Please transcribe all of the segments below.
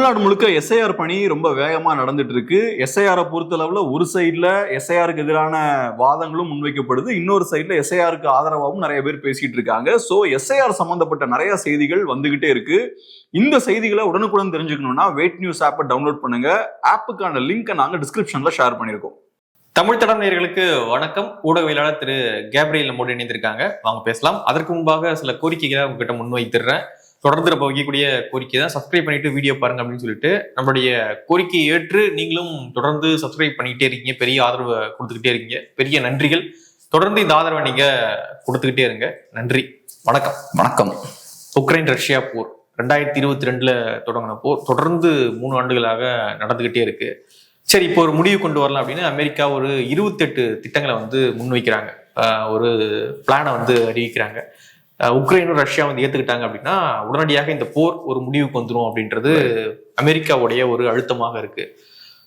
தமிழ்நாடு முழுக்க எஸ்ஐஆர் பணி ரொம்ப வேகமாக நடந்துட்டு இருக்கு எஸ்ஐஆரை பொறுத்தளவில் ஒரு சைடில் எஸ்ஐஆருக்கு எதிரான வாதங்களும் முன்வைக்கப்படுது. இன்னொரு சைடில் எஸ்ஐஆருக்கு ஆதரவாகவும் நிறைய பேர் பேசிட்டு இருக்காங்க. ஸோ எஸ்ஐஆர் சம்மந்தப்பட்ட நிறைய செய்திகள் வந்துகிட்டே இருக்கு. இந்த செய்திகளை உடனுக்குடன் தெரிஞ்சுக்கணும்னா வெயிட் நியூஸ் ஆப்பை டவுன்லோட் பண்ணுங்க. ஆப்புக்கான லிங்கை நாங்கள் டிஸ்கிரிப்ஷனில் ஷேர் பண்ணியிருக்கோம் தமிழ் தடம் வணக்கம். ஊடகவியலாளர் திரு கேப்ரியல் மோடி இணைந்திருக்காங்க. வாங்க பேசலாம். அதற்கு முன்பாக சில கோரிக்கைகளை உங்ககிட்ட முன்வைத்திடுறேன். தொடர்ந்து நம்ம வைக்கக்கூடிய கோரிக்கை தான். சப்ஸ்கிரைப் பண்ணிட்டு வீடியோ பாருங்க அப்படின்னு சொல்லிட்டு நம்மளுடைய கோரிக்கையை ஏற்று நீங்களும் தொடர்ந்து சப்ஸ்கிரைப் பண்ணிக்கிட்டே இருக்கீங்க. பெரிய ஆதரவை கொடுத்துக்கிட்டே இருக்கீங்க. பெரிய நன்றிகள். தொடர்ந்து இந்த ஆதரவை நீங்க கொடுத்துக்கிட்டே இருங்க. நன்றி. வணக்கம். வணக்கம். உக்ரைன் ரஷ்யா போர் ரெண்டாயிரத்தி இருபத்தி ரெண்டுல தொடங்கின போர் தொடர்ந்து மூணு ஆண்டுகளாக நடந்துகிட்டே இருக்கு. சரி இப்போ ஒரு முடிவு கொண்டு வரலாம் அப்படின்னு அமெரிக்கா ஒரு இருபத்தெட்டு திட்டங்களை வந்து முன்வைக்கிறாங்க. ஒரு பிளானை வந்து அறிவிக்கிறாங்க. உக்ரைனும் ரஷ்யா வந்து ஏத்துக்கிட்டாங்க அப்படின்னா உடனடியாக இந்த போர் ஒரு முடிவுக்கு வந்துரும் அப்படின்றது அமெரிக்காவுடைய ஒரு அழுத்தமாக இருக்கு.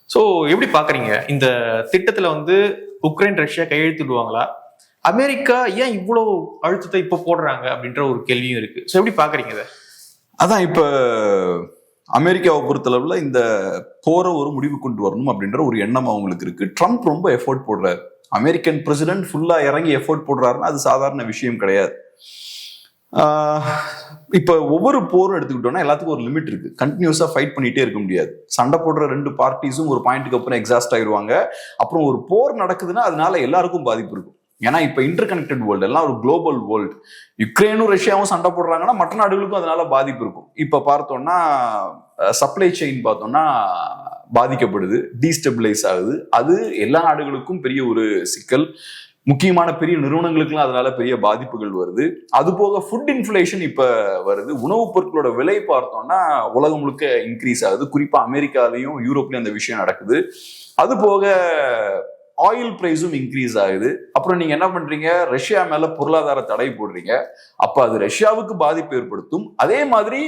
ஸோ எப்படி பாக்குறீங்க? இந்த திட்டத்துல வந்து உக்ரைன் ரஷ்யா கையெழுத்திடுவாங்களா அமெரிக்கா ஏன் இவ்வளவு அழுத்தத்தை இப்போ போடுறாங்க அப்படின்ற ஒரு கேள்வியும் இருக்கு. ஸோ எப்படி பாக்குறீங்க இதை? அதான் இப்ப அமெரிக்காவை பொறுத்தளவுல இந்த போரை ஒரு முடிவு கொண்டு வரணும் அப்படின்ற ஒரு எண்ணம் அவங்களுக்கு இருக்கு. ட்ரம்ப் ரொம்ப எஃபோர்ட் போடுறாரு. அமெரிக்கன் பிரசிடென்ட் ஃபுல்லா இறங்கி எஃபோர்ட் போடுறாருன்னா அது சாதாரண விஷயம் கிடையாது. இப்போ ஒவ்வொரு போரும் எடுத்துக்கிட்டோம்னா எல்லாத்துக்கும் ஒரு லிமிட் இருக்கு. கண்டினியூஸா ஃபைட் பண்ணிட்டே இருக்க முடியாது. சண்டை போடுற ரெண்டு பார்ட்டிஸும் ஒரு பாயிண்ட்டுக்கு அப்புறம் எக்ஸாஸ்ட் ஆயிடுவாங்க அப்புறம் ஒரு போர் நடக்குதுன்னா அதனால எல்லாருக்கும் பாதிப்பு இருக்கும். ஏன்னா இப்போ இன்டர் கனெக்டட் வேர்ல்டு எல்லாம் ஒரு குளோபல் வேர்ல்டு யுக்ரைனும் ரஷ்யாவும் சண்டை போடுறாங்கன்னா மற்ற நாடுகளுக்கும் அதனால பாதிப்பு இருக்கும். இப்போ பார்த்தோம்னா சப்ளை செயின் பார்த்தோம்னா பாதிக்கப்படுது டீஸ்டெபிளைஸ் ஆகுது. அது எல்லா நாடுகளுக்கும் பெரிய ஒரு சிக்கல். முக்கியமான பெரிய நிறுவனங்களுக்குலாம் அதனால பெரிய பாதிப்புகள் வருது. அது போக ஃபுட் இன்ஃப்ளேஷன் இப்போ வருது. உணவுப் பொருட்களோட விலை பார்த்தோம்னா உலகம் முழுக்க இன்க்ரீஸ் ஆகுது. குறிப்பாக அமெரிக்காலையும் யூரோப்லையும் அந்த விஷயம் நடக்குது. அது போக ஆயில் ப்ரைஸும் இன்க்ரீஸ் ஆகுது. அப்புறம் நீங்க என்ன பண்றீங்க? ரஷ்யா மேல பொருளாதார தடை போடுறீங்க. அப்ப அது ரஷ்யாவுக்கு பாதிப்பு ஏற்படுத்தும். அதே மாதிரி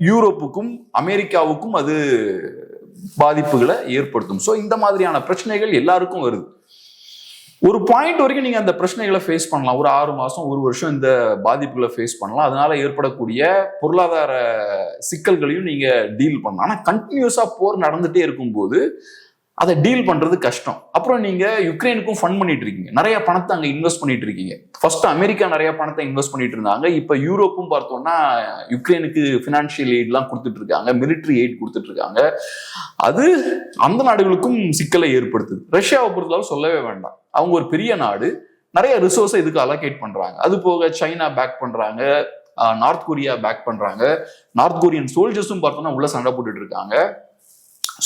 யூரோப்புக்கும் அமெரிக்காவுக்கும் அது பாதிப்புகளை ஏற்படுத்தும். ஸோ இந்த மாதிரியான பிரச்சனைகள் எல்லாருக்கும் வருது. ஒரு பாயிண்ட் வரைக்கும் நீங்க அந்த பிரச்சனைகளை ஃபேஸ் பண்ணலாம். ஒரு ஆறு மாசம் ஒரு வருஷம் இந்த பாதிப்புகளை ஃபேஸ் பண்ணலாம். அதனால ஏற்படக்கூடிய பொருளாதார சிக்கல்களையும் நீங்க டீல் பண்ணலாம். ஆனா கண்டினியூஸா போர் நடந்துட்டே இருக்கும்போது அதை டீல் பண்றது கஷ்டம். அப்புறம் நீங்க யுக்ரைனுக்கும் ஃபண்ட் பண்ணிட்டு இருக்கீங்க நிறைய பணத்தை அங்க இன்வெஸ்ட் பண்ணிட்டு இருக்கீங்க ஃபர்ஸ்ட் அமெரிக்கா நிறைய பணத்தை இன்வெஸ்ட் பண்ணிட்டு இருந்தாங்க இப்ப யூரோப்பும் பார்த்தோம்னா யுக்ரைனுக்கு பினான்சியல் எய்ட்லாம் கொடுத்துட்டு இருக்காங்க மிலிட்ரி எய்ட் கொடுத்துட்டு இருக்காங்க அது அந்த நாடுகளுக்கும் சிக்கலை ஏற்படுத்துது. ரஷ்யாவை பொறுத்தளவு சொல்லவே வேண்டாம். அவங்க ஒரு பெரிய நாடு. நிறைய ரிசோர்ஸை இதுக்கு அலோகேட் பண்றாங்க. அது போக சைனா பேக் பண்றாங்க. நார்த் கொரியா பேக் பண்றாங்க. நார்த் கொரியன் சோல்ஜர்ஸும் பார்த்தோம்னா உள்ள சண்டை போட்டுட்டு இருக்காங்க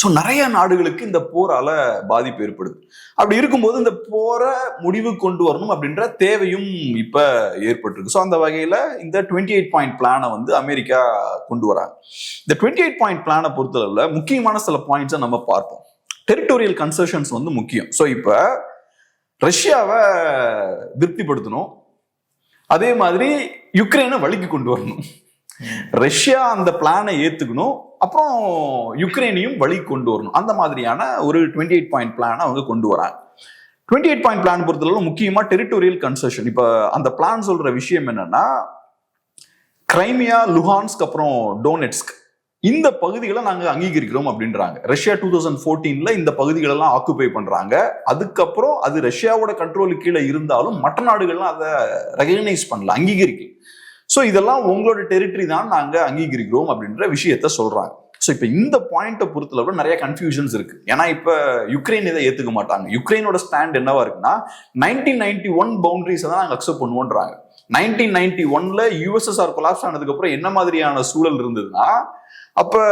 ஸோ நிறைய நாடுகளுக்கு இந்த போரால பாதிப்பு ஏற்படுது. அப்படி இருக்கும்போது இந்த போரை முடிவு கொண்டு வரணும் அப்படின்ற தேவையும் இப்ப ஏற்பட்டிருக்கு. ஸோ அந்த வகையில இந்த டுவெண்ட்டி எயிட் பாயிண்ட் பிளானை வந்து அமெரிக்கா கொண்டு வராங்க. இந்த டுவெண்ட்டி எயிட் பாயிண்ட் பிளானை பொறுத்தளவில் முக்கியமான சில பாயிண்ட்ஸை நம்ம பார்ப்போம். டெரிட்டோரியல் கன்சர்ஷன்ஸ் வந்து முக்கியம். ஸோ இப்போ ரஷ்யாவை திருப்திப்படுத்தணும். அதே மாதிரி யுக்ரைனை வழிக்கு கொண்டு வரணும். ரஷ்யா அந்த பிளானை ஏத்துக்கணும். அப்புறம் யுக்ரைனையும் வழி கொண்டு வரணும். அந்த மாதிரியான ஒரு டுவெண்ட்டி எயிட் பாயிண்ட் பிளானை அவங்க கொண்டு வராங்க. டுவெண்ட்டி எயிட் பாயிண்ட் பிளான் பொறுத்தளவு முக்கியமா டெரிட்டோரியல் கன்செஷன் இப்போ அந்த பிளான் சொல்ற விஷயம் என்னன்னா கிரைமியா லுஹான்ஸ்க் அப்புறம் டோனெட்ஸ்க் இந்த பகுதிகளை நாங்கள் அங்கீகரிக்கிறோம் அப்படின்றாங்க. ரஷ்யா டூ தௌசண்ட் ஃபோர்டீன்ல இந்த பகுதிகளெல்லாம் ஆக்குபை பண்றாங்க. அதுக்கப்புறம் அது ரஷ்யாவோட கண்ட்ரோலுக்கு கீழே இருந்தாலும் மற்ற நாடுகள்லாம் அதை ரெகனைஸ் பண்ணல அங்கீகரிக்கல. ஸோ இதெல்லாம் உங்களோட டெரிட்டரி தான் நாங்கள் அங்கீகரிக்கிறோம் அப்படின்ற விஷயத்த சொல்றாங்க. ஸோ இப்போ இந்த பாயிண்ட்டை பொறுத்தளவு நிறைய கன்ஃபியூஷன்ஸ் இருக்கு. ஏன்னா இப்போ யுக்ரைன் இதை ஏற்றுக்க மாட்டாங்க. யுக்ரைனோட ஸ்டாண்ட் என்னவா இருக்குன்னா நைன்டீன் நைன்டி ஒன் பவுண்டரிஸை தான் நாங்கள் அக்செப்ட் பண்ணுவோன்றாங்க. நைன்டீன் நைன்டி ஒன்ல யூஎஸ்எஸ்ஆர் கொலாப்ஸ் ஆனதுக்கு அப்புறம் என்ன மாதிரியான சூழல் இருந்ததுன்னா அப்ப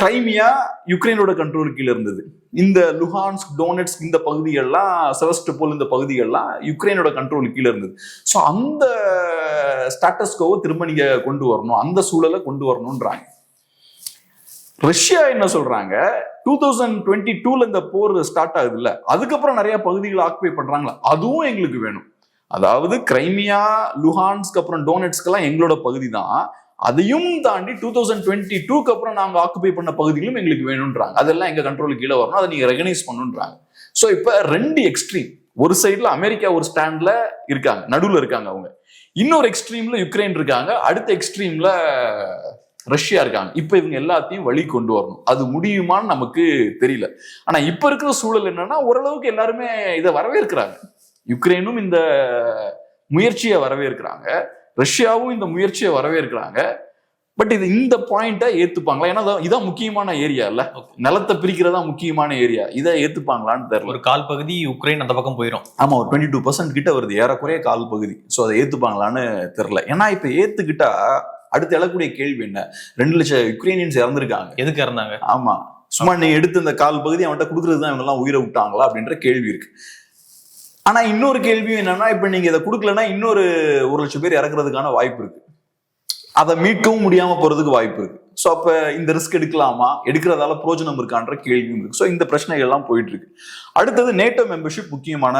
கிரைமியா யுக்ரைனோட கண்ட்ரோல் கீழே இருந்தது. இந்த லுஹான்ஸ்க் டோனட்ஸ் இந்த பகுதிகள்லாம் செவஸ்டபோல் இந்த பகுதிகள்லாம் யுக்ரைனோட கண்ட்ரோல் கீழே இருந்தது. ஸோ அந்த ஸ்டாட்டஸ்கோவை திரும்ப நீங்க கொண்டு வரணும். அந்த சூழலை கொண்டு வரணும்ன்றாங்க. ரஷ்யா என்ன சொல்றாங்க? டூ தௌசண்ட் டுவெண்ட்டி டூல இந்த போர் ஸ்டார்ட் ஆகுது இல்ல அதுக்கப்புறம் நிறைய பகுதிகளை ஆக்குபை பண்றாங்களா? அதுவும் எங்களுக்கு வேணும். அதாவது கிரைமியா லுஹான்ஸ்க்கு அப்புறம் டோனட்ஸ்க்கெல்லாம் எங்களோட பகுதி தான் அதையும் தாண்டி டூ தௌசண்ட் டுவெண்ட்டி டூக்கு அப்புறம் நாங்கள் ஆக்குபை பண்ண பகுதிகளும் எங்களுக்கு வேணுன்றாங்க அதெல்லாம் எங்கள் கண்ட்ரோலுக்கு கீழே வரணும் அதை நீங்கள் ரெகனைஸ் பண்ணுன்றாங்க. ஸோ இப்போ ரெண்டு எக்ஸ்ட்ரீம் ஒரு சைடில் அமெரிக்கா ஒரு ஸ்டாண்டில் இருக்காங்க நடுவில் இருக்காங்க அவங்க. இன்னொரு எக்ஸ்ட்ரீமில் யுக்ரைன் இருக்காங்க அடுத்த எக்ஸ்ட்ரீமில் ரஷ்யா இருக்காங்க. இப்போ இவங்க எல்லாத்தையும் வழி கொண்டு வரணும். அது முடியுமான்னு நமக்கு தெரியல. ஆனால் இப்போ இருக்கிற சூழல் என்னன்னா ஓரளவுக்கு எல்லாருமே இதை வரவேற்கிறாங்க. யுக்ரைனும் இந்த முயற்சியை வரவேற்கிறாங்க. ரஷ்யாவும் இந்த முயற்சியை வரவேற்கிறாங்க. பட் இது இந்த பாயிண்ட்டை ஏத்துப்பாங்களா? ஏன்னா இதான் முக்கியமான ஏரியா இல்ல. நிலத்தை பிரிக்கிறதா முக்கியமான ஏரியா இதை ஏத்துப்பாங்களான்னு தெரியல. ஒரு கால் பகுதி உக்ரைன் அந்த பக்கம் போயிடும் ஆமா ஒரு டுவெண்ட்டி டூ பர்சன்ட் கிட்ட வருது. ஏறக்குறைய கால் பகுதி. ஸோ அதை ஏத்துப்பாங்களான்னு தெரியல. ஏன்னா இப்ப ஏத்துக்கிட்டா அடுத்து எழக்கூடிய கேள்வி என்ன? ரெண்டு லட்சம் யுக்ரைனியன்ஸ் இறந்திருக்காங்க. எதுக்கு இருந்தாங்க ஆமா. சும்மா நீ எடுத்து இந்த கால் பகுதி அவன்கிட்ட கொடுக்கறது தான் இவங்க எல்லாம் உயிரை விட்டாங்களா அப்படின்ற கேள்வி இருக்கு. ஆனா இன்னொரு கேள்வியும் என்னன்னா இப்ப நீங்க இதை கொடுக்கலன்னா இன்னொரு ஒரு லட்சம் பேர் இறக்குறதுக்கான வாய்ப்பு இருக்கு. அதை மீட்கவும் முடியாம போறதுக்கு வாய்ப்பு இருக்கு. ஸோ அப்ப இந்த ரிஸ்க் எடுக்கலாமா? எடுக்கிறதால பிரோஜனம் இருக்கான்ற கேள்வியும் இருக்கு. ஸோ இந்த பிரச்சனைகள் எல்லாம் போயிட்டு இருக்கு அடுத்தது நேட்டோ மெம்பர்ஷிப் முக்கியமான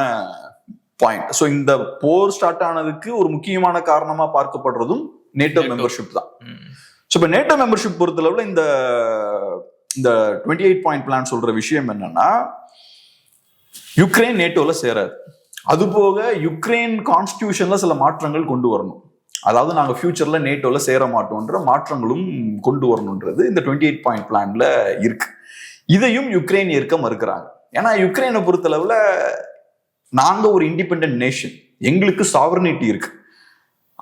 பாயிண்ட் ஸோ இந்த போர் ஸ்டார்ட் ஆனதுக்கு ஒரு முக்கியமான காரணமா பார்க்கப்படுறதும் நேட்டோ. மெம்பர்ஷிப் தான். ஸோ இப்போ நேட்டோ மெம்பர்ஷிப் பொறுத்தளவில் இந்த இந்த டுவெண்ட்டி எயிட் பாயிண்ட் பிளான் சொல்ற விஷயம் என்னன்னா யுக்ரைன் நேட்டோல சேராது. அதுபோக யுக்ரைன் கான்ஸ்டியூஷன்ல சில மாற்றங்கள் கொண்டு வரணும். அதாவது நாங்கள் ஃபியூச்சரில் நேட்டோவில் சேர மாட்டோம்ன்ற மாற்றங்களும் கொண்டு வரணுன்றது இந்த டுவெண்ட்டி எயிட் பாயிண்ட் பிளான்ல இருக்கு. இதையும் யுக்ரைன் ஏற்க மறுக்கிறாங்க. ஏன்னா யுக்ரைனை பொறுத்தளவில் நாங்கள் ஒரு இண்டிபெண்ட் நேஷன் எங்களுக்கு சாவர்னிட்டி இருக்கு.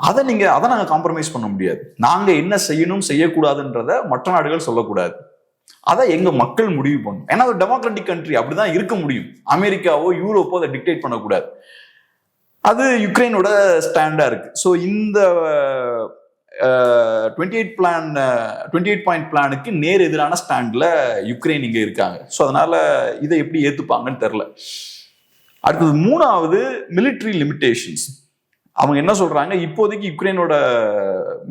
அதை நீங்கள் அதை நாங்கள் காம்ப்ரமைஸ் பண்ண முடியாது. நாங்கள் என்ன செய்யணும் செய்யக்கூடாதுன்றத மற்ற நாடுகள் சொல்லக்கூடாது. அதை எங்க மக்கள் முடிவு பண்ணும். ஏன்னா ஒரு டெமோக்ராட்டிக் கண்ட்ரி அப்படிதான் இருக்க முடியும். அமெரிக்காவோ யூரோப்போ அதை டிக்டேட் பண்ணக்கூடாது. அது யுக்ரைனோட ஸ்டாண்டா இருக்கு. ஸோ இந்த twenty eight plan twenty eight point பிளானுக்கு நேர் எதிரான ஸ்டாண்ட்ல யுக்ரைன் இங்க இருக்காங்க. ஸோ அதனால இதை எப்படி ஏத்துப்பாங்கன்னு தெரில அடுத்தது மூணாவது மிலிட்ரி லிமிட்டேஷன்ஸ் அவங்க என்ன சொல்றாங்க இப்போதைக்கு யுக்ரைனோட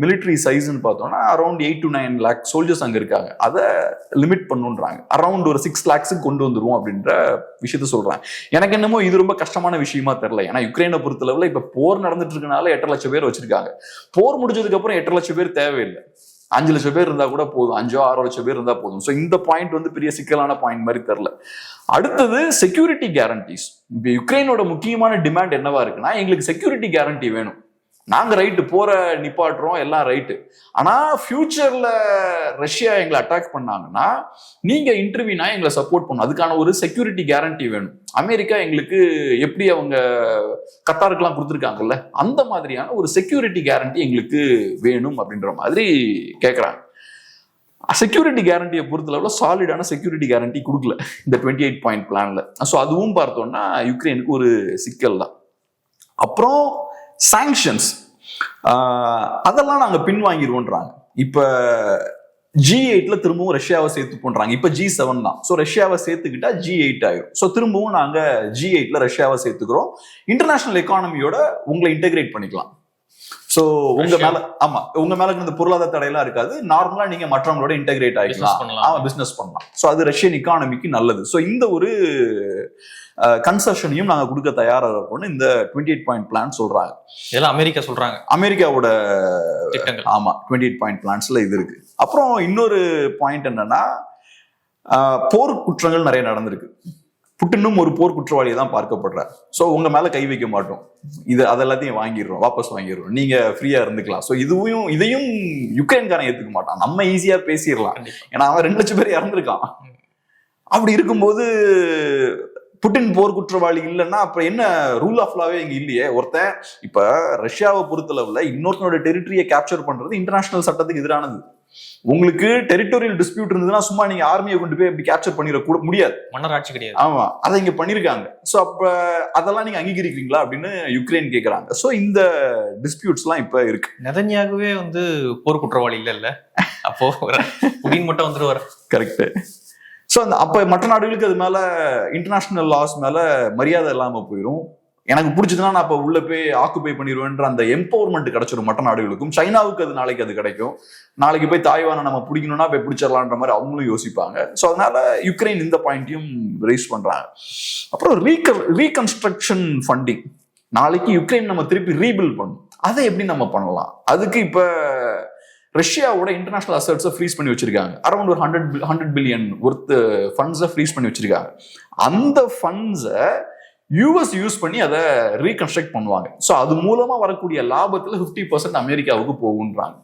மிலிட்ரி சைஸ்ன்னு பார்த்தோம்னா around eight to nine lakh soldiers அங்கே இருக்காங்க. அதை லிமிட் பண்ணுன்றாங்க. அரௌண்ட் ஒரு சிக்ஸ் லேக்ஸுக்கு கொண்டு வந்துருவோம் அப்படின்ற விஷயத்த சொல்றாங்க. எனக்கு என்னமோ இது ரொம்ப கஷ்டமான விஷயமா தெரியல. ஏன்னா யுக்ரைனை பொறுத்தளவில் இப்போ போர் நடந்துட்டு இருக்கனால எட்டரை லட்சம் பேர் வச்சிருக்காங்க. போர் முடிஞ்சதுக்கு அப்புறம் எட்டரை லட்சம் பேர் தேவையில்லை. அஞ்சு லட்சம் பேர் இருந்தா கூட போதும். அஞ்சோ ஆறோ லட்சம் பேர் இருந்தால் போதும். ஸோ இந்த பாயிண்ட் வந்து பெரிய சிக்கலான பாயிண்ட் மாதிரி தெரில அடுத்தது செக்யூரிட்டி கேரண்டிஸ் இப்போ யுக்ரைனோட முக்கியமான டிமாண்ட் என்னவா இருக்குன்னா எங்களுக்கு செக்யூரிட்டி கேரண்டி வேணும். நாங்கள் ரைட்டு போற நிப்பாட்டுறோம் எல்லாம் ரைட்டு ஆனால் ஃபியூச்சர்ல ரஷ்யா எங்களை அட்டாக் பண்ணாங்கன்னா நீங்கள் இன்டர்வியூனா எங்களை சப்போர்ட் பண்ணும் அதுக்கான ஒரு செக்யூரிட்டி கேரண்டி வேணும். அமெரிக்கா எங்களுக்கு எப்படி அவங்க கத்தாருக்கெல்லாம் கொடுத்துருக்காங்கல்ல அந்த மாதிரியான ஒரு செக்யூரிட்டி கேரண்டி எங்களுக்கு வேணும் அப்படின்ற மாதிரி கேட்குறாங்க செக்யூரிட்டி கேரண்டியை பொறுத்தளவில் சாலிடான செக்யூரிட்டி கேரண்டி கொடுக்கல இந்த டுவெண்ட்டி எயிட் பாயிண்ட் பிளான்ல ஸோ அதுவும் பார்த்தோம்னா யுக்ரைனுக்கு ஒரு சிக்கல் தான் அப்புறம் சாங்ஷன்ஸ் அதெல்லாம் நாங்கள் பின்வாங்கிடுவோன்றாங்க. இப்போ ஜி எயிட்ல திரும்பவும் ரஷ்யாவை சேர்த்து பண்றாங்க இப்போ ஜி செவன் தான். ஸோ ரஷ்யாவை சேர்த்துக்கிட்டா ஜி எயிட் ஆயிரும். ஸோ திரும்பவும் நாங்க ஜி எயிட்ல ரஷ்யாவை சேர்த்துக்கிறோம். இன்டர்நேஷனல் எக்கானமியோட உங்களை இன்டெகிரேட் பண்ணிக்கலாம். ஸோ உங்க. மேல ஆமா உங்க மேல இந்த பொருளாதார தடையெல்லாம் இருக்காது. நார்மலா நீங்க மற்றவங்களோட இன்டெகிரேட் ஆகிக்கலாம். ஆமா பிசினஸ் பண்ணலாம். ஸோ அது ரஷ்யன் இக்கானமிக்கு நல்லது. ஸோ இந்த ஒரு கன்செஷனையும் நாங்க கொடுக்க தயாரா இருக்கோம்னு இந்த டுவெண்ட்டி எயிட் பாயிண்ட் பிளான் சொல்றாங்க. இதெல்லாம் அமெரிக்கா சொல்றாங்க. அமெரிக்காவோட திட்டங்கள். ஆமா டுவெண்ட்டி எயிட் பாயிண்ட் பிளான்ஸ்ல இது இருக்கு. அப்புறம் இன்னொரு பாயிண்ட் என்னன்னா போர் குற்றங்கள் நிறைய நடந்திருக்கு. புட்டினும் ஒரு போர் குற்றவாளியை தான் பார்க்கப்படுறார். ஸோ உங்க மேல கை வைக்க மாட்டோம். இது அதெல்லாத்தையும் வாங்கிடுறோம் வாபஸ் வாங்கிடுறோம். நீங்க ஃப்ரீயா இருந்துக்கலாம். ஸோ இதுவும் இதையும் யுக்ரைன்காரன் ஏத்துக்க மாட்டான். நம்ம ஈஸியா பேசிடலாம். ஏன்னா அவன் ரெண்டு லட்சம் பேர் இறந்துருக்கான். அப்படி இருக்கும்போது புட்டின் போர் குற்றவாளி இல்லைன்னா அப்புறம் என்ன ரூல் ஆஃப் லாவே இங்க இல்லையே? ஒருத்தன் இப்ப ரஷ்யாவை பொறுத்தளவுல இன்னொருத்தனோட டெரிட்டரியை கேப்சர் பண்றது இன்டர்நேஷனல் சட்டத்துக்கு எதிரானது. உங்களுக்கு டெரிட்டோரியல் டிஸ்பியூட் இருந்ததுன்னா சும்மா நீங்க ஆர்மியை கொண்டு போய் அப்படி கேப்சர் பண்ணிட கூட முடியாது. மன்னர் ஆட்சி கிடையாது. ஆமா. அதை இங்க பண்ணிருக்காங்க. சோ அப்ப அதெல்லாம் நீங்க அங்கீகரிக்கிறீங்களா அப்படின்னு யுக்ரைன் கேக்குறாங்க. சோ இந்த டிஸ்பியூட்ஸ் எல்லாம் இப்ப இருக்கு. நெதன்யாகவே வந்து போர் குற்றவாளி இல்ல இல்ல அப்போ புடின் மட்டும் வந்துருவார். கரெக்ட் ஸோ அந்த அப்போ மற்ற நாடுகளுக்கு அது மேலே இன்டர்நேஷ்னல் லாஸ் மேலே மரியாதை இல்லாமல் போயிடும் எனக்கு பிடிச்சதுன்னா நான் அப்போ உள்ள போய் ஆக்குபை பண்ணிடுவேன்ற அந்த எம்பவர்மெண்ட் கிடைச்சிடும் மற்ற நாடுகளுக்கும். சைனாவுக்கு அது நாளைக்கு அது கிடைக்கும். நாளைக்கு போய் தாய்வானை நம்ம பிடிக்கணும்னா போய் பிடிச்சிடலான்ற மாதிரி அவங்களும் யோசிப்பாங்க. ஸோ அதனால யுக்ரைன் இந்த பாயிண்ட்டையும் ரைஸ் பண்ணுறாங்க அப்புறம் ரீக ரீகன்ஸ்ட்ரக்ஷன் ஃபண்டிங் நாளைக்கு யுக்ரைன் நம்ம திருப்பி ரீபில்ட் பண்ணணும் அதை எப்படி நம்ம பண்ணலாம்? அதுக்கு இப்போ ரஷ்யாவோட இன்டர்நேஷனல் அசட்ஸை ஃப்ரீஸ் பண்ணி வச்சிருக்காங்க. அரௌண்ட் ஒரு ஹண்ட்ரட் ஹண்ட்ரட் பில்லியன் ஒர்த் ஃபண்ட்ஸை ஃப்ரீஸ் பண்ணி வச்சிருக்காங்க. அந்த ஃபண்ட்ஸை யூஎஸ் யூஸ் பண்ணி அதை ரீகன்ஸ்ட்ரக்ட் பண்ணுவாங்க. ஸோ அது மூலமா வரக்கூடிய லாபத்துல ஃபிஃப்டி பர்சன்ட் அமெரிக்காவுக்கு போகுன்றாங்க.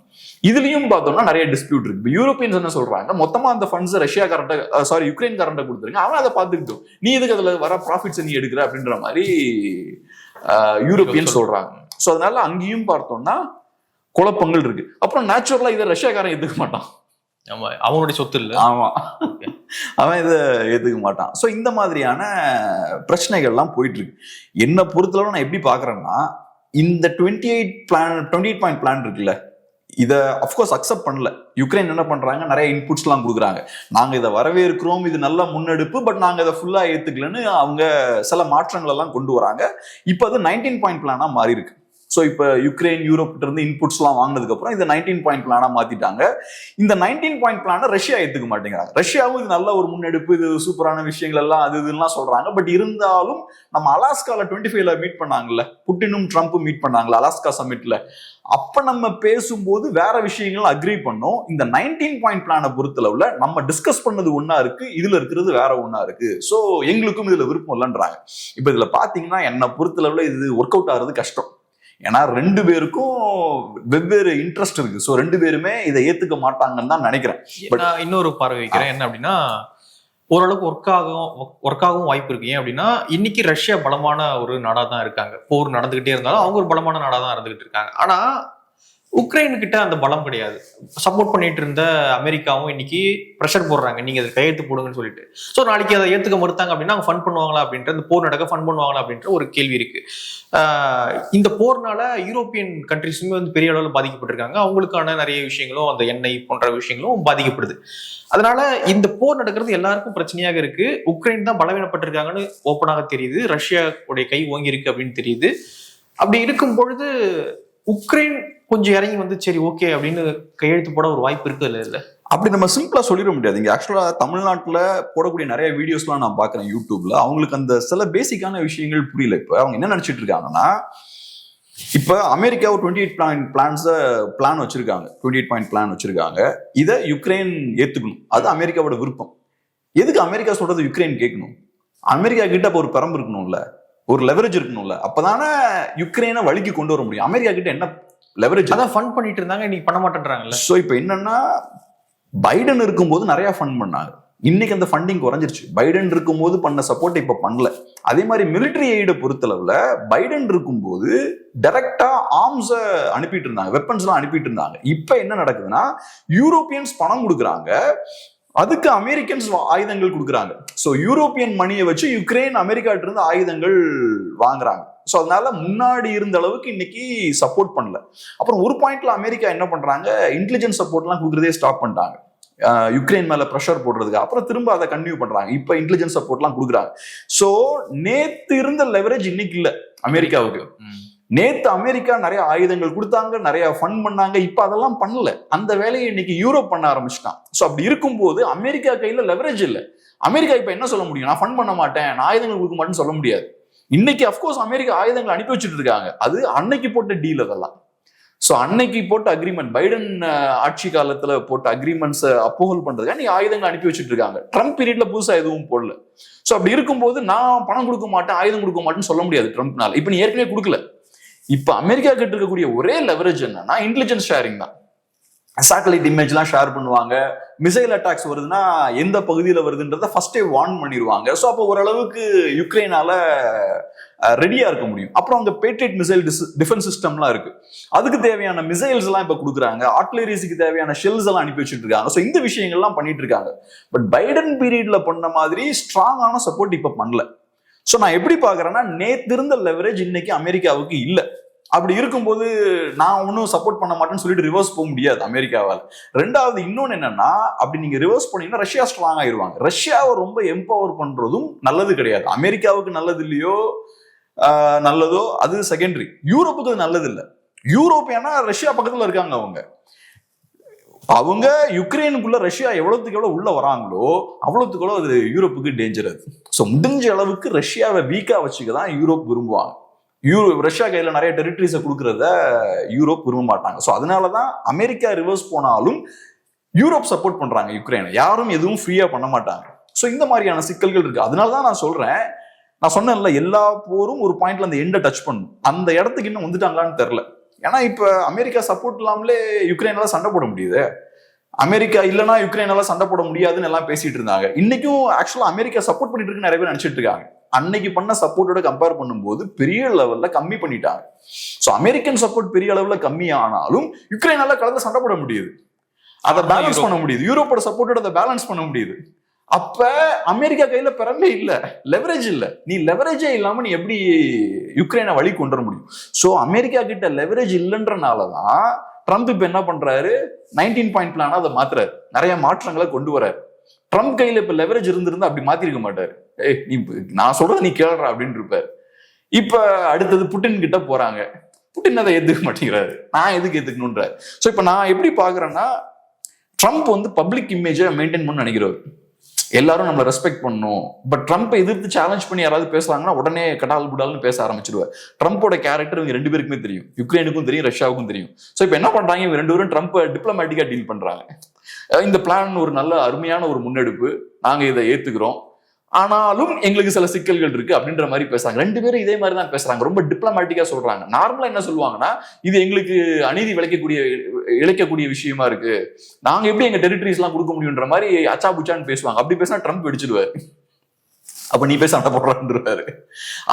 இதுலயும் பார்த்தோம்னா நிறைய டிஸ்பியூட் இருக்கு. இப்போ யூரோப்பியன்ஸ் என்ன சொல்றாங்க? மொத்தமா அந்த ஃபண்ட்ஸ் ரஷ்யா கரண்ட்டை சாரி யுக்ரைன் கரண்ட்டை கொடுத்துருங்க. அவன் அதை பார்த்துக்கிட்டோம் நீ எதுக்கு அதுல வர ப்ராஃபிட்ஸ் நீ எடுக்கிற? அப்படின்ற மாதிரி யூரோப்பியன் சொல்றாங்க. ஸோ அதனால அங்கேயும் பார்த்தோம்னா குழப்பங்கள் இருக்கு. அப்புறம் நேச்சுரலா இதை ரஷ்யாக்காரன் ஏத்துக்க மாட்டான். ஆமா அவனுடைய சொத்து இல்ல. ஆமா. அவன் இதை ஏத்துக்க மாட்டான். ஸோ இந்த மாதிரியான பிரச்சனைகள்லாம் போயிட்டு இருக்கு என்ன பொறுத்தளவு நான் எப்படி பாக்குறேன்னா இந்த twenty eight plan twenty eight point plan இருக்குல்ல இதை அஃப்கோர்ஸ் அக்செப்ட் பண்ணல. யுக்ரைன் என்ன பண்றாங்க? நிறைய இன்புட்ஸ்லாம் கொடுக்குறாங்க. நாங்க இதை வரவேற்கிறோம் இது நல்ல முன்னெடுப்பு பட் நாங்க இதை ஃபுல்லா ஏத்துக்கலன்னு அவங்க சில மாற்றங்கள் எல்லாம் கொண்டு வராங்க. இப்போ அது நைன்டீன் பாயிண்ட் பிளானா மாறி இருக்கு ஸோ இப்போ யுக்ரைன் யூரோப்கிட்ட இருந்து இன்புட்ஸ்லாம் வாங்கினதுக்கப்புறம் இந்த நைன்டீன் பாயிண்ட் பிளானாக மாற்றிட்டாங்க இந்த நைன்டீன் பாயிண்ட் பிளானை ரஷ்யா எடுத்துக்க மாட்டேங்கிறாங்க. ரஷ்யாவும் இது நல்ல ஒரு முன்னெடுப்பு இது சூப்பரான விஷயங்கள் எல்லாம் அது இதுலாம் சொல்கிறாங்க பட் இருந்தாலும் நம்ம அலாஸ்காவில் டுவெண்ட்டி ஃபைவ்ல மீட் பண்ணாங்கல்ல. புட்டினும் ட்ரம்ப்பும் மீட் பண்ணாங்கல்ல அலாஸ்கா சமிட்ல அப்போ நம்ம பேசும்போது வேற விஷயங்கள் அக்ரி பண்ணோம். இந்த நைன்டீன் பாயிண்ட் பிளானை பொறுத்தளவில் நம்ம டிஸ்கஸ் பண்ணது ஒன்றா இருக்குது இதில் இருக்கிறது வேற ஒன்றா இருக்குது ஸோ எங்களுக்கும் இதில் விருப்பம் இல்லைன்றாங்க. இப்போ இதில் பார்த்தீங்கன்னா என்னை பொறுத்தளவில் இது ஒர்க் அவுட் ஆகிறது கஷ்டம். ஏன்னா ரெண்டு பேருக்கும் வெவ்வேறு இன்ட்ரெஸ்ட் இருக்கு. ஸோ ரெண்டு பேருமே இதை ஏத்துக்க மாட்டாங்கன்னு தான் நினைக்கிறேன். நான் இன்னொரு பார்வை வைக்கிறேன். என்ன அப்படின்னா ஓரளவுக்கு ஒர்க் ஆகும் ஒர்க் ஆகவும் வாய்ப்பு இருக்கு. ஏன் அப்படின்னா இன்னைக்கு ரஷ்யா பலமான ஒரு நாடா தான் இருக்காங்க. போர் நடந்துகிட்டே இருந்தாலும் அவங்க ஒரு பலமான நாடா தான் இருந்துகிட்டு இருக்காங்க. ஆனா உக்ரைன் கிட்ட அந்த பலம் கிடையாது. சப்போர்ட் பண்ணிட்டு இருந்த அமெரிக்காவும் இன்னைக்கு ப்ரெஷர் போடுறாங்க. நீங்க அதை கையெழுத்து போடுங்கன்னு சொல்லிட்டு. ஸோ நாளைக்கு அதை ஏத்துக்க மறுத்தாங்க அப்படின்னா அவங்க ஃபன் பண்ணுவாங்களா அப்படின்ற இந்த போர் நடக்க ஃபன் பண்ணுவாங்களா அப்படின்ற ஒரு கேள்வி இருக்கு. இந்த போர்னால யூரோப்பியன் கண்ட்ரிஸுமே வந்து பெரிய அளவில் பாதிக்கப்பட்டிருக்காங்க. அவங்களுக்கான நிறைய விஷயங்களும் அந்த எண்ணெய் போன்ற விஷயங்களும் பாதிக்கப்படுது. அதனால இந்த போர் நடக்கிறது எல்லாருக்கும் பிரச்சனையாக இருக்கு. உக்ரைன் தான் பலவீனப்பட்டிருக்காங்கன்னு ஓப்பனாக தெரியுது. ரஷ்யா உடைய கை ஓங்கி இருக்கு அப்படின்னு தெரியுது. அப்படி இருக்கும் பொழுது உக்ரைன் கொஞ்சம் இறங்கி வந்து சரி ஓகே அப்படின்னு கையெழுத்து போட ஒரு வாய்ப்பு இருக்குது இல்லை இல்லை? அப்படி நம்ம சிம்பிளா சொல்லிட முடியாது. இங்க ஆக்சுவலா தமிழ்நாட்டுல போடக்கூடிய நிறைய வீடியோஸ்லாம் நான் பாக்குறேன் யூடியூப்ல அவங்களுக்கு அந்த சில பேசிக்கான விஷயங்கள் புரியல இப்ப. அவங்க என்ன நினைச்சிட்டு இருக்காங்கன்னா இப்ப அமெரிக்கா ஒரு twenty eight point plans plan வச்சிருக்காங்க. டுவெண்ட்டி எயிட் பாயிண்ட் பிளான் வச்சிருக்காங்க. இதை யுக்ரைன் ஏத்துக்கணும். அது அமெரிக்காவோட விருப்பம். எதுக்கு அமெரிக்கா சொல்றது யுக்ரைன் கேட்கணும்? அமெரிக்கா கிட்ட அப்போ ஒரு பரம்பு இருக்கணும்ல. ஒரு லெவரேஜ் இருக்கணும்ல. அப்பதானே யுக்ரைனை வழிக்கு கொண்டு வர முடியும். அமெரிக்கா கிட்ட என்ன லெவரேஜ் அதான் ஃபன் பண்ணிட்டு இருந்தாங்க இன்னைக்கு பண்ண மாட்டேன்றாங்கல்ல. ஸோ இப்போ என்னன்னா பைடன் இருக்கும்போது நிறைய ஃபண்ட் பண்ணாங்க. இன்னைக்கு அந்த ஃபண்டிங் குறைஞ்சிருச்சு. பைடன் இருக்கும்போது பண்ண சப்போர்ட் இப்ப பண்ணல. அதே மாதிரி மிலிட்டரி எய்டை பொறுத்தளவுல பைடன் இருக்கும்போது டைரக்டா ஆர்ம்ஸை அனுப்பிட்டு இருந்தாங்க வெப்பன்ஸ்லாம் அனுப்பிட்டு இருந்தாங்க. இப்ப என்ன நடக்குதுன்னா யூரோப்பியன்ஸ் பணம் கொடுக்குறாங்க. அதுக்கு அமெரிக்கன்ஸ் ஆயுதங்கள் கொடுக்குறாங்க. ஸோ யூரோப்பியன் மணியை வச்சு யுக்ரைன் அமெரிக்காட்ட இருந்து ஆயுதங்கள் வாங்குறாங்க. ஸோ அதனால முன்னாடி இருந்த அளவுக்கு இன்னைக்கு சப்போர்ட் பண்ணல. அப்புறம் ஒரு பாயிண்ட்ல அமெரிக்கா என்ன பண்றாங்க? இன்டெலிஜென்ஸ் சப்போர்ட்லாம் கொடுக்குறதே ஸ்டாப் பண்ணிட்டாங்க. யுக்ரைன் மேல ப்ரெஷர் போடுறதுக்கு. அப்புறம் திரும்ப அதை கன்டினியூ பண்றாங்க. இப்போ இன்டெலிஜென்ஸ் சப்போர்ட்லாம் கொடுக்குறாங்க. ஸோ நேத்து இருந்த லெவரேஜ் இன்னைக்கு இல்ல. அமெரிக்காவுக்கு. நேத்து அமெரிக்கா நிறைய ஆயுதங்கள் கொடுத்தாங்க நிறைய ஃபண்ட் பண்ணாங்க. இப்ப அதெல்லாம் பண்ணல. அந்த வேலையை இன்னைக்கு யூரோப் பண்ண ஆரம்பிச்சிட்டான். ஸோ அப்படி இருக்கும்போது அமெரிக்கா கையில லெவரேஜ் இல்ல. அமெரிக்கா இப்ப என்ன சொல்ல முடியும்? நான் ஃபண்ட் பண்ண மாட்டேன். நான் ஆயுதங்கள் கொடுக்க மாட்டேன்னு சொல்ல முடியாது. இன்னைக்கு அஃப்கோர்ஸ் அமெரிக்கா ஆயுதங்கள் அனுப்பி வச்சுட்டு இருக்காங்க அது அன்னைக்கு போட்ட டீல் அதெல்லாம். ஸோ அன்னைக்கு போட்ட அக்ரிமெண்ட் பைடன் ஆட்சி காலத்தில் போட்ட அக்ரிமெண்ட்ஸை அப்போகல் பண்ணுறதுக்காக நீ ஆயுதங்கள் அனுப்பி வச்சுட்டு இருக்காங்க ட்ரம்ப் பீரியட்ல புதுசாக எதுவும் போடல. ஸோ அப்படி இருக்கும்போது நான் பணம் கொடுக்க மாட்டேன் ஆயுதம் கொடுக்க மாட்டேன்னு சொல்ல முடியாது ட்ரம்ப்னால இப்போ நீ ஏற்கனவே கொடுக்கல. இப்போ அமெரிக்கா கிட்ட இருக்கக்கூடிய ஒரே லெவரேஜ் என்னன்னா இன்டெலிஜென்ஸ் ஷேரிங் தான். சேட்டலைட் இமேஜ்லாம் ஷேர் பண்ணுவாங்க. மிசைல் அட்டாக்ஸ் வருதுன்னா எந்த பகுதியில் வருதுன்றத ஃபர்ஸ்டே வார்ன் பண்ணிடுவாங்க. ஸோ அப்போ ஓரளவுக்கு யுக்ரைனால ரெடியாக இருக்க முடியும். அப்புறம் அந்த பேட்ரியட் மிசைல் டிஸ் டிஃபென்ஸ் சிஸ்டம்லாம் இருக்கு. அதுக்கு தேவையான மிசைல்ஸ் எல்லாம் இப்போ கொடுக்குறாங்க. ஆர்ட்லரிஸுக்கு தேவையான ஷெல்ஸ் எல்லாம் அனுப்பி வச்சுட்டு இருக்காங்க ஸோ இந்த விஷயங்கள்லாம் பண்ணிட்டு இருக்காங்க பட் பைடன் பீரியட்ல பண்ண மாதிரி ஸ்ட்ராங்கான சப்போர்ட் இப்போ பண்ணல. ஸோ நான் எப்படி பார்க்குறேன்னா நேத்து இருந்த லெவரேஜ் இன்னைக்கு அமெரிக்காவுக்கு இல்லை. அப்படி இருக்கும்போது நான் ஒன்றும் சப்போர்ட் பண்ண மாட்டேன்னு சொல்லிட்டு ரிவர்ஸ் போக முடியாது அமெரிக்காவால். ரெண்டாவது இன்னொன்று என்னன்னா அப்படி நீங்க ரிவர்ஸ் பண்ணீங்கன்னா ரஷ்யா ஸ்ட்ராங் ஆயிடுவாங்க ரஷ்யாவை ரொம்ப எம்பவர் பண்றதும் நல்லது கிடையாது. அமெரிக்காவுக்கு நல்லது இல்லையோ நல்லதோ அது செகண்டரி யூரோப்புக்கு அது நல்லது இல்லை யூரோப் ஏன்னா ரஷ்யா பக்கத்தில் இருக்காங்க அவங்க. அவங்க யுக்ரைனுக்குள்ள ரஷ்யா எவ்வளவுக்கு எவ்வளவு உள்ள வராங்களோ அவ்வளவுக்கு எவ்வளவு அது யூரோப்புக்கு டேஞ்சர் அது. ஸோ முடிஞ்ச அளவுக்கு ரஷ்யாவை வீக்கா வச்சுக்க தான் யூரோப் விரும்புவாங்க. யூரோ ரஷ்யா கையில் நிறைய டெரிட்டரிஸை கொடுக்கறத யூரோப் விரும்ப மாட்டாங்க. ஸோ அதனால தான் அமெரிக்கா ரிவர்ஸ் போனாலும் யூரோப் சப்போர்ட் பண்ணுறாங்க யுக்ரைனை. யாரும் எதுவும் ஃப்ரீயாக பண்ண மாட்டாங்க. ஸோ இந்த மாதிரியான சிக்கல்கள் இருக்குது அதனால தான் நான் சொல்கிறேன் நான் சொன்னேன்ல எல்லா போரும் ஒரு பாயிண்ட்ல அந்த எண்டை டச் பண்ணும் அந்த இடத்துக்கு இன்னும் வந்துட்டாங்களான்னு தெரில ஏன்னா இப்போ அமெரிக்கா சப்போர்ட் இல்லாமலே யுக்ரைனால சண்டை போட முடியுது. அமெரிக்கா இல்லைன்னா யுக்ரைனால சண்டை போட முடியாதுன்னு எல்லாம் பேசிட்டு இருந்தாங்க. இன்னைக்கும் ஆக்சுவலாக அமெரிக்கா சப்போர்ட் பண்ணிட்டு இருக்கு நிறைய பேர் நினச்சிட்டு இருக்காங்க. அன்னைக்கு பண்ண சப்போர்ட்டோட கம்பேர் பண்ணும்போது பெரிய லெவல்ல கம்மி பண்ணிட்டாங்க. ஸோ அமெரிக்கன் சப்போர்ட் பெரிய அளவுல கம்மி ஆனாலும் யுக்ரைனால கலந்து சண்டை போட முடியுது. அதை பேலன்ஸ். பண்ண முடியுது. யூரோப்போட சப்போர்ட்டோட அதை பேலன்ஸ் பண்ண முடியுது. அப்ப அமெரிக்கா கையில பிறமே இல்ல. லெவரேஜ் இல்ல. நீ லெவரேஜே இல்லாம நீ எப்படி யுக்ரைனை வழி கொண்டு வர முடியும்? சோ அமெரிக்கா கிட்ட லெவரேஜ் இல்லைன்றனாலதான் ட்ரம்ப் இப்ப என்ன பண்றாரு? நைன்டீன் பாயிண்ட் பிளான அதை மாத்துறாரு. நிறைய மாற்றங்களை கொண்டு வராரு. ட்ரம்ப் கையில இப்ப லெவரேஜ் இருந்திருந்தா அப்படி மாத்திருக்க மாட்டாரு. ஏய் நீ நான் சொல்றத நீ கேளுற அப்படின்னு இருப்பார் இப்ப அடுத்தது புட்டின் கிட்ட போறாங்க. புட்டின் அதை ஏத்துக்க மாட்டேங்கிறாரு. நான் எதுக்கு ஏத்துக்கணுன்றாரு சோ இப்ப நான் எப்படி பாக்குறேன்னா ட்ரம்ப் வந்து பப்ளிக் இமேஜை மெயின்டைன் பண்ண நினைக்கிறவர். எல்லாரும் நம்மளை ரெஸ்பெக்ட் பண்ணும் பட் ட்ரம்ப்பை எதிர்த்து சேலஞ்ச் பண்ணி யாராவது பேசுறாங்கன்னா உடனே கடால் புடால்னு பேச ஆரம்பிச்சிருவார். ட்ரம்ப்போட கேரக்டர் இவங்க ரெண்டு பேருக்குமே தெரியும். யுக்ரைனுக்கும் தெரியும் ரஷ்யாவுக்கும் தெரியும். ஸோ இப்போ என்ன பண்றாங்க? இவங்க ரெண்டு பேரும் ட்ரம்ப்பை டிப்ளமேட்டிக்கா டீல் பண்றாங்க. இந்த பிளான் ஒரு நல்ல அருமையான ஒரு முன்னெடுப்பு. நாங்க இதை ஏத்துக்கிறோம். ஆனாலும் எங்களுக்கு சில சிக்கல்கள் இருக்கு அப்படின்ற மாதிரி பேசுறாங்க. ரெண்டு பேரும் இதே மாதிரி தான் பேசுறாங்க. ரொம்ப டிப்ளமேட்டிக்கா சொல்றாங்க. நார்மலா என்ன சொல்லுவாங்கன்னா இது எங்களுக்கு அநீதி விளைக்கக்கூடிய இழைக்கக்கூடிய விஷயமா இருக்கு. நாங்க எப்படி எங்க டெரிட்டரிஸ் எல்லாம் கொடுக்க முடியுன்ற மாதிரி அச்சா புச்சான்னு பேசுவாங்க. அப்படி பேசினா ட்ரம்ப் வெடிச்சிடுவாரு. அப்ப நீ போய் சண்டை போடுறான்றாரு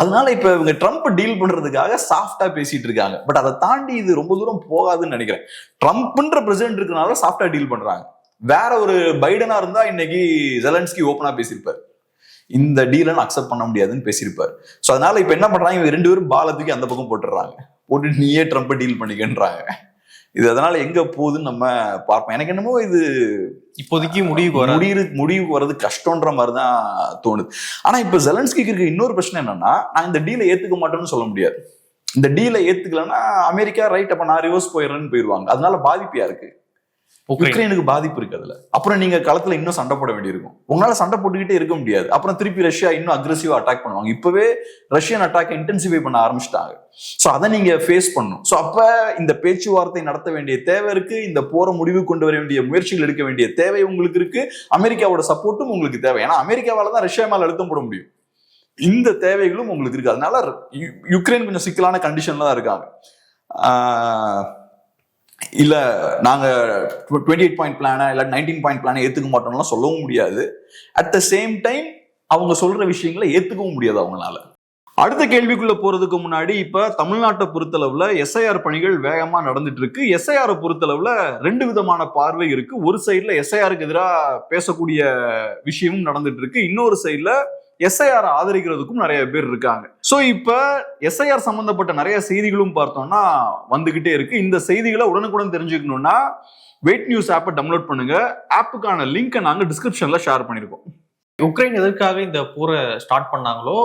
அதனால இப்ப இவங்க ட்ரம்ப் டீல் பண்றதுக்காக சாஃப்டா பேசிட்டு இருக்காங்க. பட் அதை தாண்டி இது ரொம்ப தூரம் போகாதுன்னு நினைக்கிறேன். ட்ரம்ப்ன்ற பிரசிடென்ட் இருக்கனால சாஃப்டா டீல் பண்றாங்க. வேற ஒரு பைடனா இருந்தா இன்னைக்கு ஜெலன்ஸ்கி ஓப்பனா பேசியிருப்பாரு. இந்த டீலை நான் அக்செப்ட் பண்ண முடியாதுன்னு பேசியிருப்பார். ஸோ அதனால இப்ப என்ன பண்றாங்க? இவங்க ரெண்டு பேரும் பாலத்துக்கு அந்த பக்கம் போட்டுடுறாங்க. போட்டு நீயே ட்ரம்ப் டீல் பண்ணிக்கன்றாங்க. இது அதனால எங்க போகுதுன்னு நம்ம பார்ப்போம். எனக்கு என்னமோ இது இப்போதைக்கு வர முடிவு முடிவுக்கு வர்றது கஷ்டம்ன்ற மாதிரி தான் தோணுது. ஆனா இப்ப ஜெலன்ஸ்கிக்கு இருக்க இன்னொரு பிரச்சனை என்னன்னா நான் இந்த டீலை ஏத்துக்க மாட்டேன்னு சொல்ல முடியாது. இந்த டீலை ஏத்துக்கலன்னா அமெரிக்கா ரைட் அப்ப நான் ரிவர்ஸ் போயிடுறேன்னு போயிருவாங்க அதனால பாதிப்பு யாருக்கு? உக்ரைன். யுக்ரைனுக்கு பாதிப்பு இருக்கு அதுல. அப்புறம் நீங்க களத்துல இன்னும் சண்டை போட வேண்டியிருக்கும். உங்களால சண்டை போட்டுக்கிட்டே இருக்க முடியாது. அப்புறம் திருப்பி ரஷ்யா இன்னும் அக்ரெசிவா அட்டாக் பண்ணுவாங்க. இப்பவே ரஷ்யன் அட்டாக் இன்டென்சிஃபை பண்ண ஆரம்பிச்சிட்டாங்க. சோ அதை நீங்க ஃபேஸ் பண்ணும் சோ அப்ப இந்த பேச்சுவார்த்தை நடத்த வேண்டிய தேவை இருக்கு. இந்த போற முடிவு கொண்டு வர வேண்டிய முயற்சிகள் எடுக்க வேண்டிய தேவை உங்களுக்கு இருக்கு. அமெரிக்காவோட சப்போர்ட்டும் உங்களுக்கு தேவை. ஏன்னா அமெரிக்காவால தான் ரஷ்யா மேல அழுத்தம் போட முடியும். இந்த தேவைகளும் உங்களுக்கு இருக்கு. அதனால யு- யுக்ரைன் கொஞ்சம் சிக்கலான கண்டிஷன்ல தான் இருக்காங்க. ஆஹ் இல்லை நாங்கள் டுவெண்ட்டி எயிட் பாயிண்ட் பிளானை இல்லை நைன்டீன் பாயிண்ட் பிளானை ஏற்றுக்க மாட்டோம்லாம் சொல்லவும் முடியாது. அட் த சேம் டைம் அவங்க சொல்கிற விஷயங்களை ஏற்றுக்கவும் முடியாது அவங்களால. அடுத்த கேள்விக்குள்ளே போகிறதுக்கு முன்னாடி இப்போ தமிழ்நாட்டை பொறுத்தளவில் எஸ்ஐஆர் பணிகள் வேகமாக நடந்துட்டு இருக்கு எஸ்ஐஆரை பொறுத்தளவில் ரெண்டு விதமான பார்வை இருக்குது ஒரு சைடில் எஸ்ஐஆருக்கு எதிராக பேசக்கூடிய விஷயமும் நடந்துட்டு இருக்கு இன்னொரு சைடில் எஸ்ஐஆர் ஆதரிக்கிறதுக்கும் நிறைய பேர் இருக்காங்க. ஸோ இப்போ எஸ்ஐஆர் சம்பந்தப்பட்ட நிறைய செய்திகளும் பார்த்தோம்னா வந்துகிட்டே இருக்கு. இந்த செய்திகளை உடனுக்குடன் தெரிஞ்சுக்கணும்னா வெயிட் நியூஸ் ஆப்பை டவுன்லோட் பண்ணுங்க. ஆப்புக்கான லிங்கை நாங்கள் டிஸ்கிரிப்ஷன்ல ஷேர் பண்ணியிருக்கோம் உக்ரைன் எதற்காக இந்த போரை ஸ்டார்ட் பண்ணாங்களோ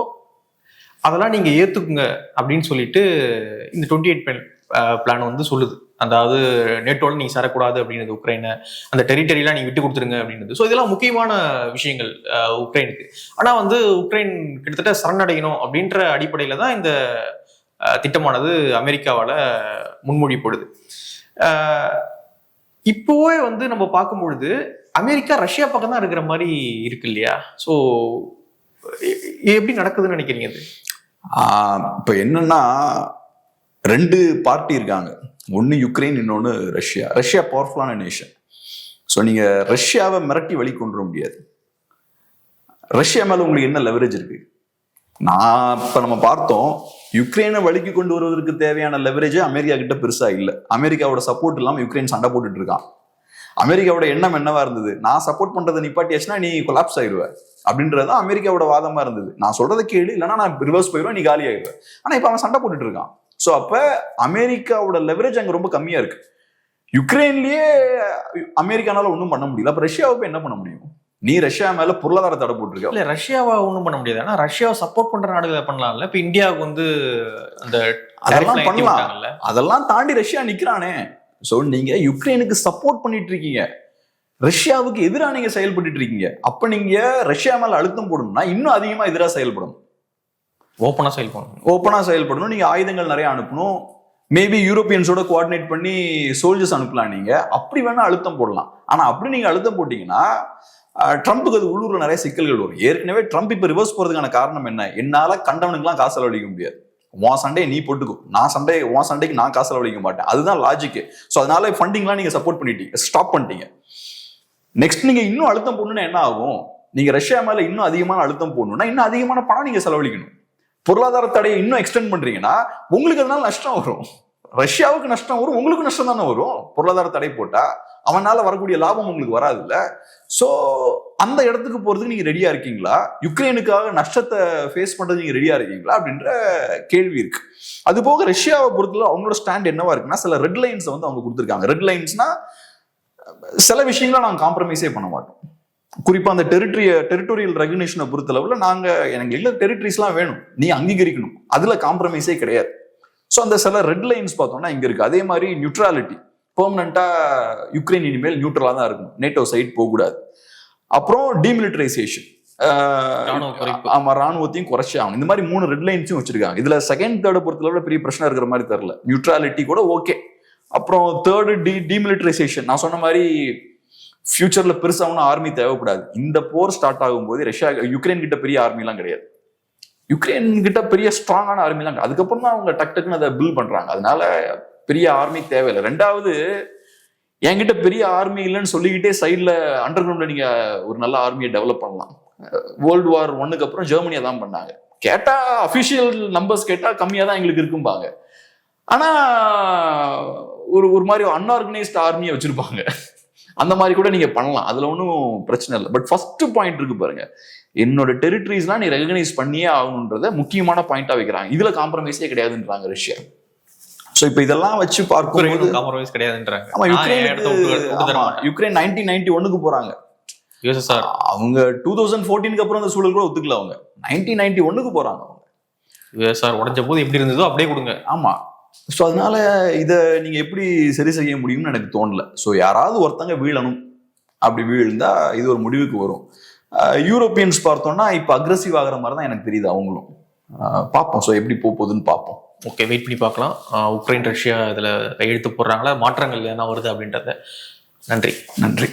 அதெல்லாம் நீங்க ஏத்துக்குங்க அப்படின்னு சொல்லிட்டு இந்த டுவெண்ட்டி எயிட் பிளான் வந்து சொல்லுது. அதாவது நேட்டோட நீ சேரக்கூடாது அப்படின்றது உக்ரைனை. அந்த டெரிட்டரியெலாம் நீ விட்டு கொடுத்துருங்க அப்படின்றது ஸோ இதெல்லாம் முக்கியமான விஷயங்கள் உக்ரைனுக்கு. ஆனால் வந்து உக்ரைன் கிட்டத்தட்ட சரணடையணும் அப்படின்ற அடிப்படையில் தான் இந்த திட்டமானது அமெரிக்காவால் முன்மொழிப்படுது இப்போவே வந்து நம்ம பார்க்கும் பொழுது அமெரிக்கா ரஷ்யா பக்கம் தான் இருக்கிற மாதிரி இருக்கு இல்லையா? ஸோ எப்படி நடக்குதுன்னு நினைக்கிறீங்க அது? இப்போ என்னன்னா ரெண்டு பார்ட்டி இருக்காங்க. ஒன்று யுக்ரைன் இன்னொன்று ரஷ்யா. ரஷ்யா பவர்ஃபுல்லான நேஷன் ஸோ நீங்கள் ரஷ்யாவை மிரட்டி வழி கொண்டு வர முடியாது. ரஷ்யா மேலே உங்களுக்கு என்ன லெவரேஜ் இருக்கு? நான் இப்போ நம்ம பார்த்தோம் யுக்ரைனை வழிக்கு கொண்டு வருவதற்கு தேவையான லெவரேஜே அமெரிக்கா கிட்ட பெருசாக இல்லை. அமெரிக்காவோட சப்போர்ட் இல்லாமல் யுக்ரைன் சண்டை போட்டுட்டு இருக்கான். அமெரிக்காவோட எண்ணம் என்னவா இருந்தது? நான் சப்போர்ட் பண்றதை நிப்பாட்டியாச்சுன்னா நீ கொலாப்ஸ் ஆயிடுவ அப்படின்றது அமெரிக்காவோட வாதமா இருந்தது. நான் சொல்றதை கேடு இல்லைன்னா நான் ரிவர்ஸ் போயிடுவேன் நீ காலி ஆயிடுவேன் ஆனா இப்ப அவன் சண்டை போட்டுட்டு இருக்கான். சோ அப்ப அமெரிக்காவோட லெவரேஜ் அங்க ரொம்ப கம்மியா இருக்கு. யுக்ரைன்லயே அமெரிக்கானால ஒன்றும் பண்ண முடியல. அப்ப ரஷ்யாவை போய் என்ன பண்ண முடியும்? நீ ரஷ்யா மேல பொருளாதார தடை போட்டிருக்க இல்ல ரஷ்யாவை ஒன்றும் பண்ண முடியாது. ஆனா ரஷ்யாவை சப்போர்ட் பண்ற நாடுகளை பண்ணலாம்ல. இப்ப இந்தியாவுக்கு வந்து அந்த அதெல்லாம் பண்ணலாம். அதெல்லாம் தாண்டி ரஷ்யா நிக்கிறானே. சோ நீங்க யுக்ரைனுக்கு சப்போர்ட் பண்ணிட்டு இருக்கீங்க. ரஷ்யாவுக்கு எதிராக நீங்க செயல்பட்டு இருக்கீங்க. அப்ப நீங்க ரஷ்யா மேல அழுத்தம் போடணும்னா இன்னும் அதிகமா எதிராக செயல்படணும். ஓப்பனாக செயல்படணும். ஓப்பனாக செயல்படணும். நீங்கள் ஆயுதங்கள் நிறைய அனுப்பணும். மேபி யூரோப்பியன்ஸோட கோஆர்டினேட் பண்ணி சோல்ஜர்ஸ் அனுப்பலாம் நீங்கள் அப்படி வேணால் அழுத்தம் போடலாம். ஆனால் அப்படி நீங்கள் அழுத்தம் போட்டிங்கன்னா ட்ரம்ப்புக்கு அது உள்ளூரில் நிறைய சிக்கல்கள் வரும். ஏற்கனவே ட்ரம்ப் இப்போ ரிவர்ஸ் போகிறதுக்கான காரணம் என்ன? என்னால் கண்டவனுக்குலாம் காசு செலவழிக்க முடியாது. உன் சண்டையை நீ போட்டுக்கோ. நான் சண்டை உன் சண்டைக்கு நான் காசு செலவழிக்க மாட்டேன். அதுதான் லாஜிக் ஸோ அதனால ஃபண்டிங்லாம் நீங்கள் சப்போர்ட் பண்ணிட்டீங்க ஸ்டாப் பண்ணிட்டீங்க. நெக்ஸ்ட் நீங்கள் இன்னும் அழுத்தம் போடணும்னா என்ன ஆகும்? நீங்கள் ரஷ்யா மேலே இன்னும் அதிகமான அழுத்தம் போடணும்னா இன்னும் அதிகமான பணம் நீங்கள் செலவழிக்கணும். பொருளாதார தடையை இன்னும் எக்ஸ்டெண்ட் பண்றீங்கன்னா உங்களுக்கு அதனால நஷ்டம் வரும். ரஷ்யாவுக்கு நஷ்டம் வரும் உங்களுக்கு நஷ்டம் தானே வரும். பொருளாதார தடை போட்டா அவனால வரக்கூடிய லாபம் உங்களுக்கு வராதுல்ல. சோ அந்த இடத்துக்கு போறதுக்கு நீங்க ரெடியா இருக்கீங்களா? யுக்ரைனுக்காக நஷ்டத்தை ஃபேஸ் பண்றது நீங்க ரெடியா இருக்கீங்களா? அப்படின்ற கேள்வி இருக்கு. அது போக ரஷ்யாவை பொறுத்தவரை அவங்களோட ஸ்டாண்ட் என்னவா இருக்குன்னா சில ரெட் லைன்ஸ் வந்து அவங்க கொடுத்துருக்காங்க. ரெட் லைன்ஸ்னா சில விஷயங்களை நாங்கள் காம்ப்ரமைஸே பண்ண மாட்டோம். குறிப்பா அந்த டெரிட்டரிய டெரிட்டோரியல் ரெகனேஷனை பொறுத்தளவுல நாங்க எனக்கு எல்லா டெரிட்டரிஸ்லாம் வேணும். நீ அங்கீகரிக்கணும். அதுல காம்ப்ரமைஸே கிடையாது. ஸோ அந்த சில ரெட் லைன்ஸ் பார்த்தோம்னா இங்க இருக்கு. அதே மாதிரி நியூட்ராலிட்டி பெர்மனண்டா யுக்ரைன் இனிமேல் நியூட்ரலா தான் இருக்கணும். நேட்டோ சைட் போகக்கூடாது. அப்புறம் டீமிலிட்டரைசேஷன். ஆமா ராணுவத்தையும் குறைச்சி ஆகணும். இந்த மாதிரி மூணு ரெட் லைன்ஸும் வச்சிருக்காங்க. இதுல செகண்ட் தேர்ட் பொறுத்தளவுல பெரிய பிரச்சனை இருக்கிற மாதிரி தெரியல. நியூட்ராலிட்டி கூட ஓகே அப்புறம் தேர்டு டி டீமிலிட்டரைசேஷன் நான் சொன்ன மாதிரி ஃபியூச்சர்ல பெருசா ஒன்றும் ஆர்மி தேவைப்படாது. இந்த போர் ஸ்டார்ட் ஆகும்போது ரஷ்யா யுக்ரைன் கிட்ட பெரிய ஆர்மிலாம் கிடையாது. யுக்ரைன் கிட்ட பெரிய ஸ்ட்ராங்கான ஆர்மிலாம் அதுக்கப்புறம் தான் அவங்க டக் டக்குன்னு அதை பில் பண்றாங்க. அதனால பெரிய ஆர்மி தேவையில்லை. ரெண்டாவது என்கிட்ட பெரிய ஆர்மி இல்லைன்னு சொல்லிக்கிட்டே சைடில் அண்டர் கிரவுண்ட்ல நீங்க ஒரு நல்ல ஆர்மியை டெவலப் பண்ணலாம். வேர்ல்டு வார் ஒன்னுக்கு அப்புறம் ஜெர்மனியை தான் பண்ணாங்க. கேட்டா அஃபிஷியல் நம்பர்ஸ் கேட்டா கம்மியாக தான் எங்களுக்கு இருக்கும்பாங்க. ஆனா ஒரு ஒரு மாதிரி அன்ஆர்கனைஸ்ட் ஆர்மியை வச்சிருப்பாங்க. அந்த மாதிரி கூட நீங்க பண்ணலாம். அதுல ஒன்றும் பிரச்சனை இல்லை. பட் ஃபர்ஸ்ட் பாயிண்ட் இருக்கு பாருங்க. என்னோட டெரிட்டரிஸ்லாம் நீ ரெகனைஸ் பண்ணியே ஆகணுன்றத முக்கியமான பாயிண்டா வைக்கிறாங்க. இதுல காம்ப்ரமைஸே கிடையாதுன்றாங்க ரஷ்யா. சோ இப்போ இதெல்லாம் வச்சு பார்க்கும்போது காம்ப்ரமைஸ் கிடையாதுன்றாங்க. ஆமா மாட்டேன். யுக்ரைன் நைன்டீன் நைன்டி ஒன்னுக்கு போறாங்க. யூஎஸ்எஸ்ஆர் அவங்க டூ தௌசண்ட் ஃபோர்டீனுக்கு அப்புறம் அந்த சூழல் கூட ஒத்துக்கல அவங்க. நைன்டீன் நைன்டி ஒன்னுக்கு போறாங்க அவங்க. யூஎஸ்ஆர் உடைஞ்ச போது எப்படி இருந்ததோ அப்படியே கொடுங்க. ஆமா. ஸோ அதனால இதை நீங்க எப்படி சரி செய்ய முடியும்னு எனக்கு தோணல. ஸோ யாராவது ஒருத்தங்க வீழணும். அப்படி வீழ்ந்தா இது ஒரு முடிவுக்கு வரும். யூரோப்பியன்ஸ் பார்த்தோம்னா இப்போ அக்ரஸிவ் ஆகிற மாதிரி தான் எனக்கு தெரியுது அவங்களும். பார்ப்போம். ஸோ எப்படி போக போகுதுன்னு பார்ப்போம். ஓகே வெயிட் பண்ணி பார்க்கலாம். உக்ரைன் ரஷ்யா இதுல கையெழுத்து போடுறாங்களா? மாற்றங்கள் என்ன வருது அப்படின்றத. நன்றி. நன்றி.